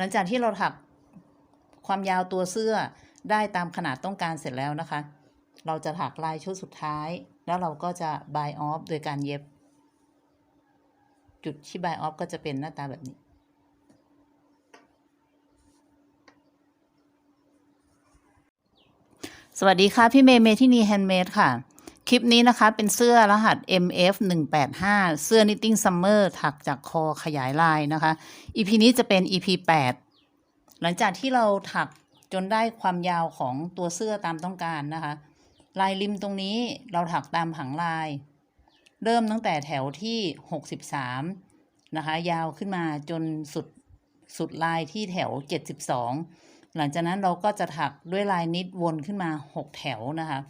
หลังจากที่เราถักความยาวตัวเสื้อได้ตามขนาดต้องการเสร็จแล้วนะคะ เราจะถักลายชุดสุดท้าย แล้วเราก็จะ buy off โดยการเย็บ จุดที่ buy off ก็จะเป็นหน้าตาแบบนี้ สวัสดีค่ะ พี่เมย์เมที่นีแฮนด์เมดค่ะ คลิปนี้นะคะเป็นเสื้อรหัส MF 1 8 5เสื้อ knitting summer ถักจากคอขยายลายนะคะ EP นี้จะเป็น EP 8 หลังจากที่เราถักจนได้ความยาวของตัวเสื้อตามต้องการนะคะ ลายริมตรงนี้เราถักตามผังลาย เริ่มตั้งแต่แถวที่ 63 นะคะ ยาวขึ้นมาจนสุดสุดลายที่แถว 72 หลังจากนั้นเราก็จะถักด้วยลายนิดวนขึ้นมา 6 แถวนะคะ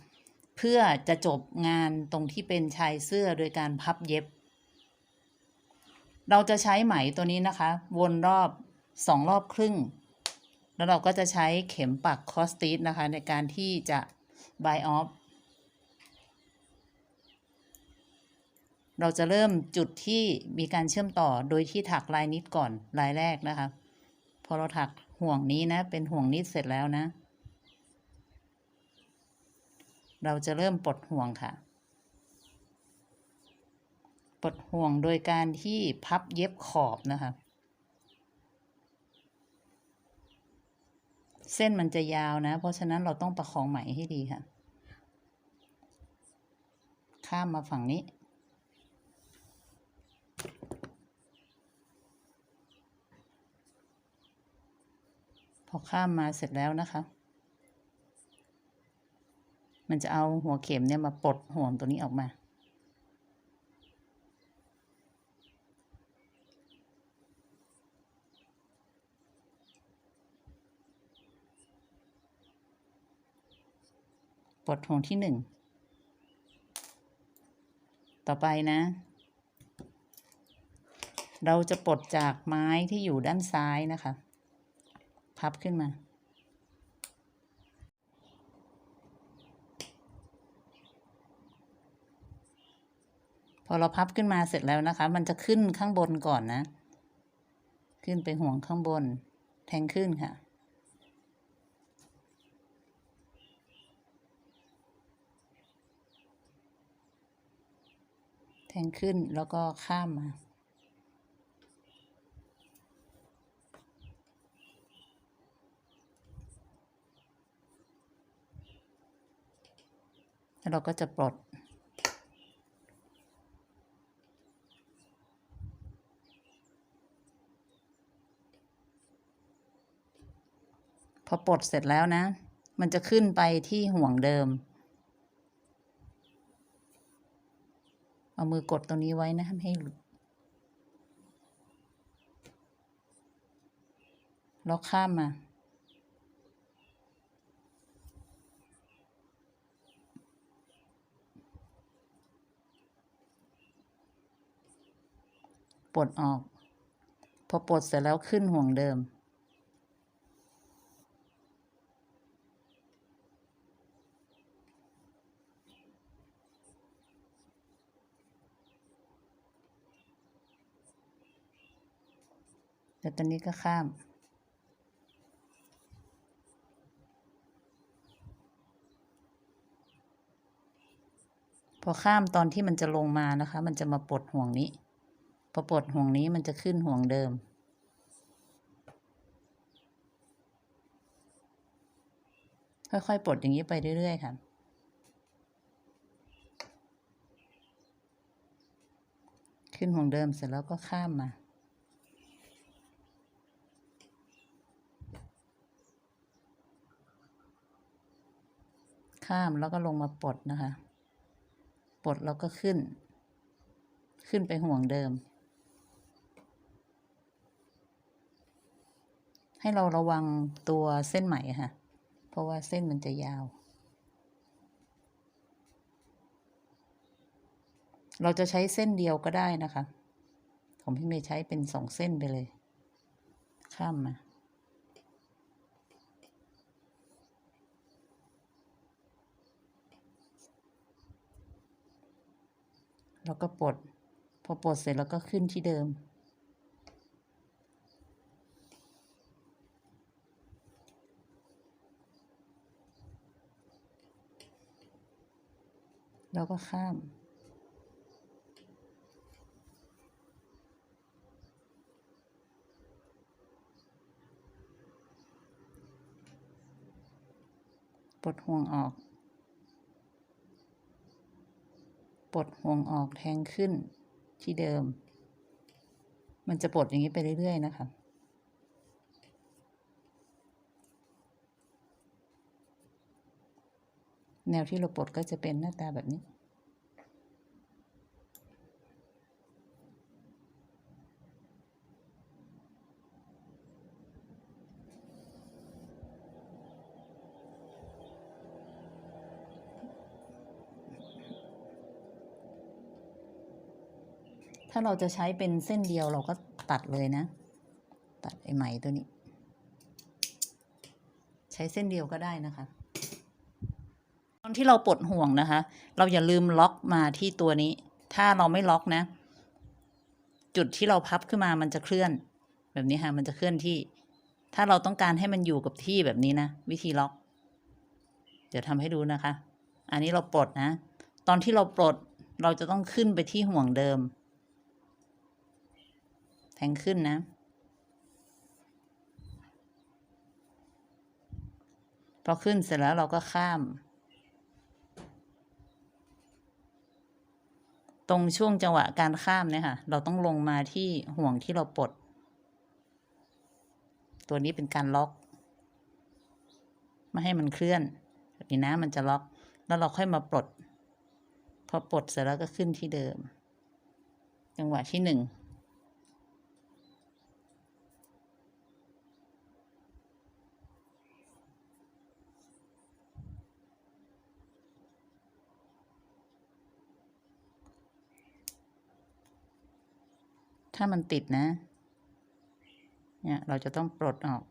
เพื่อจะจบงานตรงที่เป็นชายเสื้อโดยการพับเย็บ เราจะใช้ไหมตัวนี้นะคะ วนรอบสองรอบครึ่ง แล้วเราก็จะใช้เข็มปักคอสติสนะคะ ในการที่จะ buy off เราจะเริ่มจุดที่มีการเชื่อมต่อโดยที่ถักลายนิดก่อนลายแรกนะคะ พอเราถักห่วงนี้นะ เป็นห่วงนิดเสร็จแล้วนะ เราจะเริ่มปลดห่วงค่ะ ปลดห่วงโดยการที่พับเย็บขอบนะคะ เส้นมันจะยาวนะ เพราะฉะนั้นเราต้องประคองไหมให้ดีค่ะ ข้ามมาฝั่งนี้พอข้ามมาเสร็จแล้วนะคะ มันจะเอาหัวเข็มเนี่ยมาปลดห่วงตัวนี้ออกมา ปลดห่วงที่หนึ่ง ต่อไปนะ เราจะปลดจากไม้ที่อยู่ด้านซ้ายนะคะ พับขึ้นมา พอเราพับขึ้นมาเสร็จแล้วนะคะ มันจะขึ้นข้างบนก่อนนะ ขึ้นไปห่วงข้างบน แทงขึ้นค่ะ แทงขึ้นแล้วก็ข้ามมา แล้วเราก็จะปลด พอปลดเสร็จแล้วนะ มันจะขึ้นไปที่ห่วงเดิม เอามือกดตรงนี้ไว้นะไม่ให้หลุดแล้วข้ามมา ปลดออก พอปลดเสร็จแล้วขึ้นห่วงเดิม แล้วตอนนี้ก็ข้าม พอข้ามตอนที่มันจะลงมานะคะ มันจะมาปลดห่วงนี้ พอปลดห่วงนี้มันจะขึ้นห่วงเดิมค่อยๆ ปลดอย่างนี้ไปเรื่อย ๆ ค่ะ ขึ้นห่วงเดิมเสร็จแล้วก็ข้ามมา ข้ามแล้วก็ลงมาปลดนะคะ ปลดแล้วก็ขึ้น ขึ้นไปห่วงเดิม ให้เราระวังตัวเส้นไหมค่ะ เพราะว่าเส้นมันจะยาว เราจะใช้เส้นเดียวก็ได้นะคะผมพี่เมย์ใช้เป็นสองเส้นไปเลย ข้ามมา แล้วก็ปลด พอปลดเสร็จแล้วก็ขึ้นที่เดิม แล้วก็ข้ามปลดห่วงออก ปลดห่วงออกแทงขึ้นที่เดิม มันจะปลดอย่างนี้ไปเรื่อย ๆ นะคะแนวที่เราปลดก็จะเป็นหน้าตาแบบนี้ ถ้าเราจะใช้เป็นเส้นเดียวเราก็ตัดเลยนะ ตัดไอ้ไหมตัวนี้ ใช้เส้นเดียวก็ได้นะคะ ตอนที่เราปลดห่วงนะคะ เราอย่าลืมล็อกมาที่ตัวนี้ ถ้าเราไม่ล็อกนะ จุดที่เราพับขึ้นมามันจะเคลื่อน แบบนี้ค่ะมันจะเคลื่อนที่ ถ้าเราต้องการให้มันอยู่กับที่แบบนี้นะ วิธีล็อก เดี๋ยวทำให้ดูนะคะ อันนี้เราปลดนะ ตอนที่เราปลดเราจะต้องขึ้นไปที่ห่วงเดิม แทงขึ้นนะ พอขึ้นเสร็จแล้วเราก็ข้าม ตรงช่วงจังหวะการข้ามเนี่ยค่ะ เราต้องลงมาที่ห่วงที่เราปลด ตัวนี้เป็นการล็อก ไม่ให้มันเคลื่อนแบบนี้นะมันจะล็อก แล้วเราค่อยมาปลด พอปลดเสร็จแล้วก็ขึ้นที่เดิม จังหวะที่หนึ่ง ถ้ามันติดนะ เนี่ยเราจะต้องปลดออก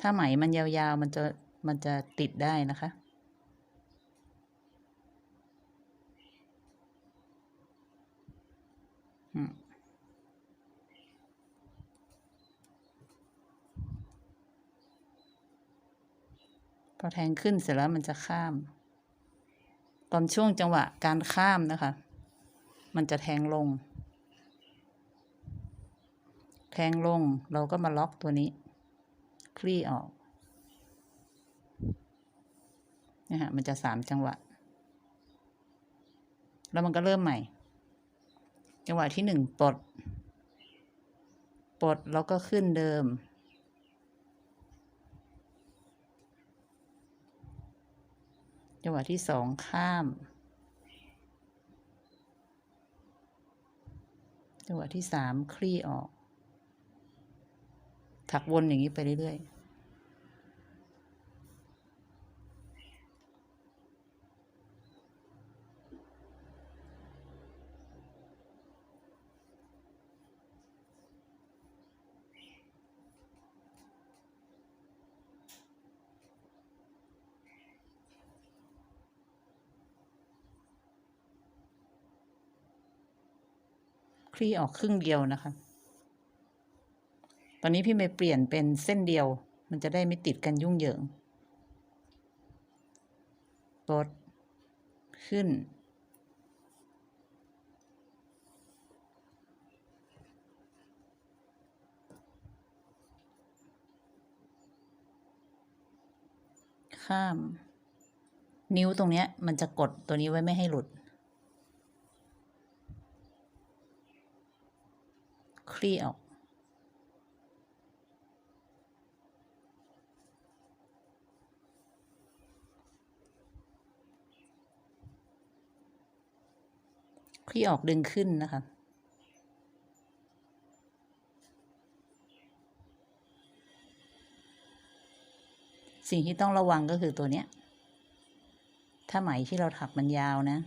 ถ้าไหมมันยาวๆมันจะมันจะติดได้นะคะ อืมพอแทงขึ้นเสร็จแล้วมันจะข้าม ตอนช่วงจังหวะการข้ามนะคะ มันจะแทงลง แทงลงเราก็มาล็อกตัวนี้ คลี่ออกนี่ฮะมันจะสามจังหวะ แล้วมันก็เริ่มใหม่ จังหวะที่หนึ่งปลด ปลดแล้วก็ขึ้นเดิม จังหวะที่สองข้าม จังหวะที่สามคลี่ออก ถักวนอย่างนี้ไปเรื่อยๆคลี่ออกครึ่งเดียวนะคะ อนนี้พี่เมย์เปลี่ยนเป็นเส้นเดียว มันจะได้ไม่ติดกันยุ่งเหยิงลดขึ้น ข้าม นิ้วตรงเนี้ย มันจะกดตัวนี้ไว้ไม่ให้หลุด คลี่ออก คลี่ออกดึงขึ้นนะคะ สิ่งที่ต้องระวังก็คือตัวเนี้ย ถ้าไหมที่เราถักมันยาวนะ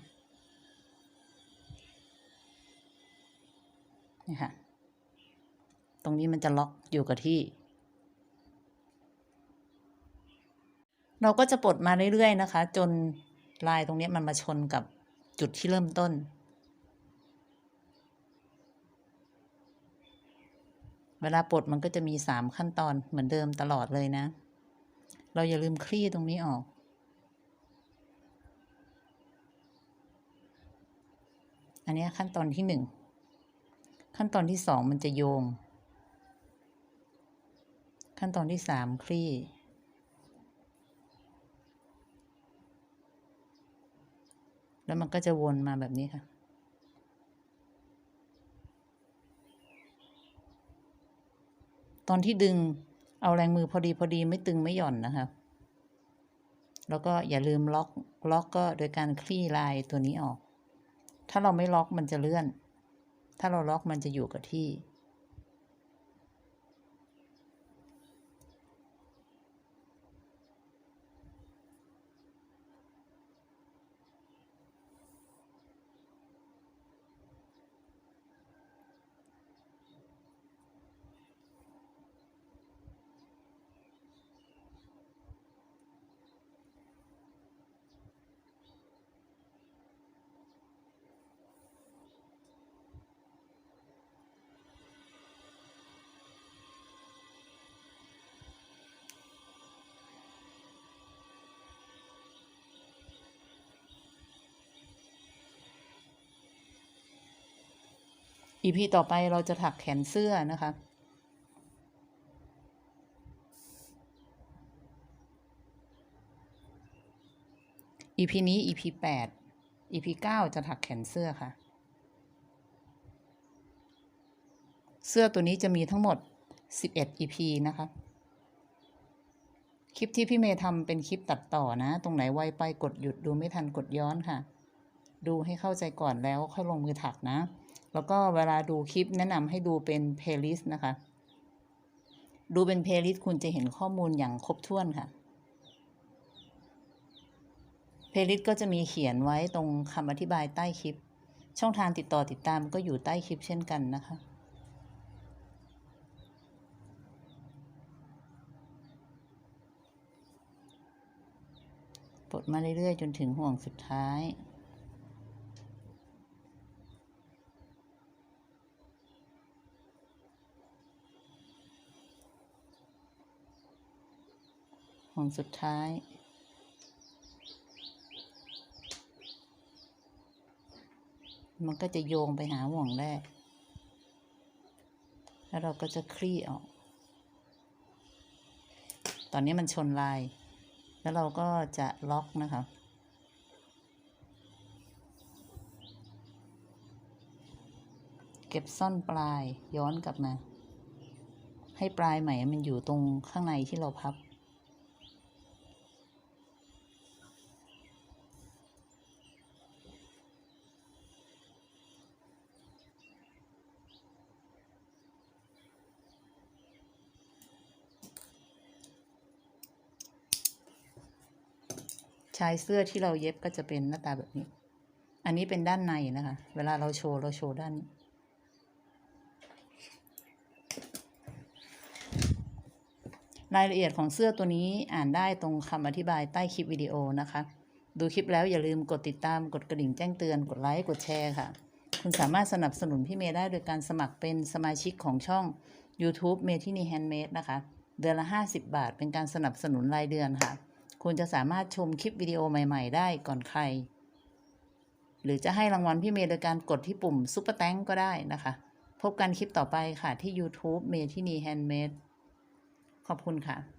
นี่ค่ะ ตรงนี้มันจะล็อกอยู่กับที่ เราก็จะปลดมาเรื่อยๆนะคะ จนลายตรงนี้มันมาชนกับจุดที่เริ่มต้น เวลาปลดมันก็จะมีสามขั้นตอนเหมือนเดิมตลอดเลยนะ เราอย่าลืมคลี่ตรงนี้ออก อันนี้ขั้นตอนที่หนึ่ง ขั้นตอนที่สองมันจะโยง ขั้นตอนที่สามคลี่แล้วมันก็จะวนมาแบบนี้ค่ะ ตอนที่ดึงเอาแรงมือพอดีพอดีไม่ตึงไม่หย่อนนะครับ แล้วก็อย่าลืมล็อกล็อกก็โดยการคลี่ลายตัวนี้ออก ถ้าเราไม่ล็อกมันจะเลื่อน ถ้าเราล็อกมันจะอยู่กับที่ อีพีต่อไปเราจะถักแขนเสื้อนะคะ อีพีนี้อีพีแปดอีพีเก้าจะถักแขนเสื้อค่ะ เสื้อตัวนี้จะมีทั้งหมด11 EP นะคะ คลิปที่พี่เมย์ทำเป็นคลิปตัดต่อนะ ตรงไหนไวไปกดหยุดดูไม่ทันกดย้อนค่ะ ดูให้เข้าใจก่อนแล้วค่อยลงมือถักนะ แล้วก็เวลาดูคลิปแนะนำให้ดูเป็นเพลย์ลิสต์นะคะ ดูเป็นเพลย์ลิสต์คุณจะเห็นข้อมูลอย่างครบถ้วนค่ะเพลย์ลิสต์ก็จะมีเขียนไว้ตรงคำอธิบายใต้คลิป ช่องทางติดต่อติดตามก็อยู่ใต้คลิปเช่นกันนะคะปลดมาเรื่อยๆ จนถึงห่วงสุดท้าย ห่วงสุดท้าย มันก็จะโยงไปหาห่วงแรก แล้วเราก็จะคลี่ออก ตอนนี้มันชนลาย แล้วเราก็จะล็อกนะคะเก็บซ่อนปลายย้อนกลับมา ให้ปลายไหมมันอยู่ตรงข้างในที่เราพับ ชายเสื้อที่เราเย็บก็จะเป็นหน้าตาแบบนี้ อันนี้เป็นด้านในนะคะ เวลาเราโชว์เราโชว์ด้านนี้ รายละเอียดของเสื้อตัวนี้อ่านได้ตรงคำอธิบายใต้คลิปวิดีโอนะคะ ดูคลิปแล้วอย่าลืมกดติดตามกดกระดิ่งแจ้งเตือนกดไลค์กดแชร์ค่ะ คุณสามารถสนับสนุนพี่เมย์ได้โดยการสมัครเป็นสมาชิกของช่อง YouTube เมทินีแฮนด์เมดนะคะ เดือนละ 50 บาท เป็นการสนับสนุนรายเดือนค่ะ คุณจะสามารถชมคลิปวิดีโอใหม่ ๆ ได้ก่อนใคร หรือจะให้รางวัลพี่เมย์โดยการกดที่ปุ่มซุปเปอร์แตงก็ได้นะคะ พบกันคลิปต่อไปค่ะที่ YouTube เมทินีแฮนด์เมดขอบคุณค่ะ